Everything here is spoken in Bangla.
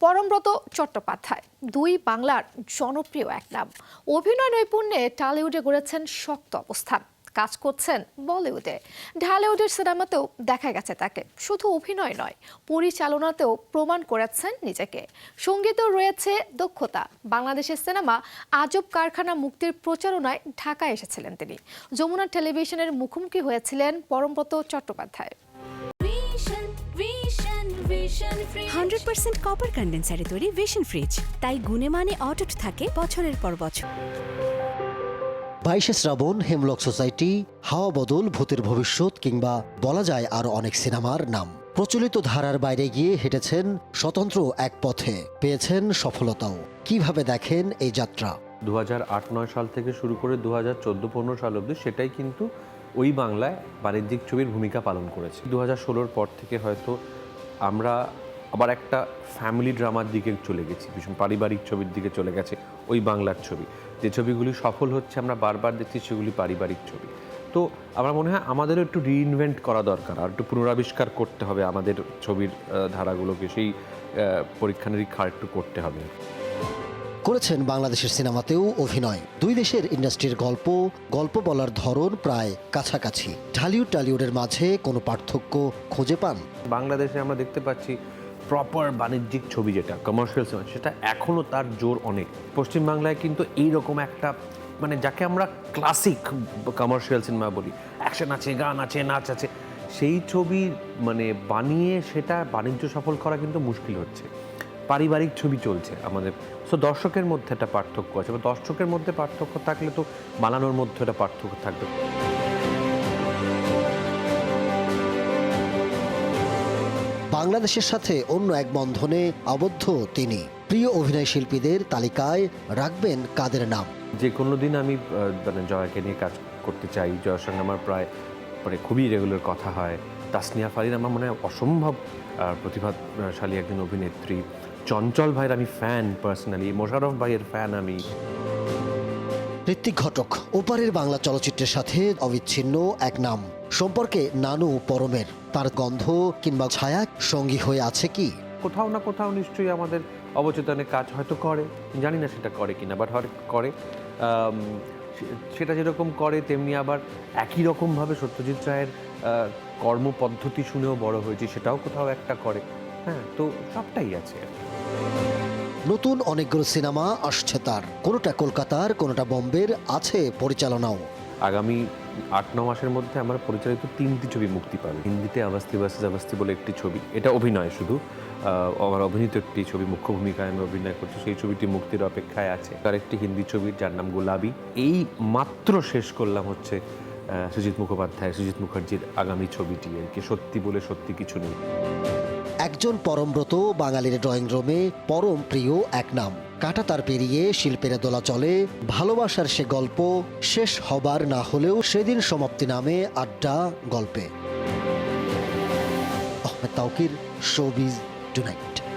পরমব্রত চট্টোপাধ্যায়, দুই বাংলার জনপ্রিয় এক নাম। অভিনয় নৈপুণ্যে টালিউডে গড়েছেন শক্ত অবস্থান। কাজ করছেন বলিউডে। ঢালিউডের সিনেমাতেও দেখা গেছে তাকে। শুধু অভিনয় নয়, পরিচালনাতেও প্রমাণ করেছেন নিজেকে। সঙ্গীতেও রয়েছে দক্ষতা। বাংলাদেশের সিনেমা আজব কারখানা মুক্তির প্রচারণায় ঢাকায় এসেছিলেন তিনি। যমুনা টেলিভিশনের মুখোমুখি হয়েছিলেন Parambrata Chattopadhyay. Hundred percent copper কন্ডেন্সারে তৈরি ভিশন ফ্রিজ তাই গুণে মানে অটুট থাকে বছরের পর বছর। বাইশে শ্রাবণ হেমলক সোসাইটি হাওয়া বদল ভূতের ভবিষ্যৎ কিংবা বলা যায় আরও অনেক সিনেমার নাম। প্রচলিত ধারার বাইরে গিয়ে হেঁটেছেন স্বতন্ত্র এক পথে। পেয়েছেন সফলতাও। কীভাবে দেখেন এই যাত্রা? দু হাজার আট নয় সাল থেকে শুরু করে দু হাজার চোদ্দ পনেরো সাল অবধি সেটাই কিন্তু ওই বাংলায় বাণিজ্যিক ছবির ভূমিকা পালন করেছে। দু হাজার ষোলোর পর থেকে হয়তো আমরা আবার একটা ফ্যামিলি ড্রামার দিকে চলে গেছি ভীষণ পারিবারিক ছবির দিকে চলে গেছে ওই বাংলার ছবি। যে ছবিগুলি সফল হচ্ছে আমরা বারবার দেখছি সেগুলি পারিবারিক ছবি। তো আমার মনে হয় আমাদেরও একটু রিইনভেন্ট করা দরকার আর একটু পুনরাবিষ্কার করতে হবে আমাদের ছবির ধারাগুলোকে সেই পরীক্ষা নিরীক্ষা একটু করতে হবে। করেছেন বাংলাদেশের সিনেমাতেও অভিনয়। দুই দেশের ইন্ডাস্ট্রির গল্প গল্প বলার ধরন প্রায় কাছাকাছি। ঢালিউড টালিউডের মাঝে কোনো পার্থক্য খুঁজে পান? বাংলাদেশে আমরা দেখতে পাচ্ছি প্রপার বাণিজ্যিক ছবি যেটা কমার্শিয়াল সিনেমা সেটা এখনও তার জোর অনেক। পশ্চিমবাংলায় কিন্তু এই রকম একটা মানে যাকে আমরা ক্লাসিক কমার্শিয়াল সিনেমা বলি অ্যাকশন আছে, গান আছে, নাচ আছে, সেই ছবি মানে বানিয়ে সেটা বাণিজ্য সফল করা কিন্তু মুশকিল হচ্ছে। পারিবারিক ছবি চলছে আমাদের। সো দর্শকের মধ্যে একটা পার্থক্য আছে বা দর্শকের মধ্যে পার্থক্য থাকলে তো বানানোর মধ্যে একটা পার্থক্য থাকবে। বাংলাদেশের সাথে অন্য এক বন্ধনে আবদ্ধ তিনি। প্রিয় অভিনয় শিল্পীদের তালিকায় রাখবেন কাদের নাম? যে কোনো দিন আমি মানে জয়াকে নিয়ে কাজ করতে চাই জয়ের সঙ্গে আমার প্রায় মানে খুবই রেগুলার কথা হয়। তাসনিয়া ফারিন আমার মনে হয় অসম্ভব প্রতিভাশালী একজন অভিনেত্রী। চঞ্চল ভাইয়ের আমি ফ্যান পার্সোনালি মোশারফ ভাইয়ের ফ্যান আমি। ঋত্বিক ঘটক ওপারের বাংলা চলচ্চিত্রের সাথে অবিচ্ছিন্ন এক নাম। সম্পর্কে নানু পরমের তার গন্ধ কিংবা ছায়া সঙ্গী হয়ে আছে কি? কোথাও না কোথাও নিশ্চয়ই আমাদের অবচেতনে কাজ হয়তো করে। জানি না সেটা করে কিনা বাট হয়তো করে। সেটা যেরকম করে তেমনি আবার একই রকমভাবে সত্যজিৎ রায়ের কর্মপদ্ধতি শুনেও বড় হয়েছি সেটাও কোথাও একটা করে। হ্যাঁ তো সবটাই আছে আর কি। নতুন অনেকগুলো সিনেমা আসছে তার। কোনোটা কলকাতার কোনোটা বম্বের আছে পরিচালনাও। আগামী আট, ন মাসের মধ্যে আমার পরিচালিত তিনটি ছবি মুক্তি পাবে। হিন্দিতে আবাস্তি বাসিস আবাস্তি বলে একটি ছবি। এটা অভিনয় শুধু। আমার অভিনীত একটি ছবি, মুখ্য ভূমিকায় আমি অভিনয় করছি। সেই ছবিটি মুক্তির অপেক্ষায় আছে। তার একটি হিন্দি ছবি, যার নাম গোলাবি। এই মাত্র শেষ করলাম হচ্ছে সুজিত মুখোপাধ্যায়, সুজিত মুখার্জির আগামী ছবিটি আর কি। সত্যি বলে সত্যি কিছু নেই। একজন পরমব্রত বাঙালির ড্রয়িং রুমে পরম প্রিয় এক নাম। কাটা তার পেরিয়ে শিল্পের দোলা চলে, ভালোবাসার সে গল্প শেষ হবার না হলেও সেদিন সমাপ্তি নামে আড্ডা, গল্পে। Ahmed Taukir, showbiz tonight.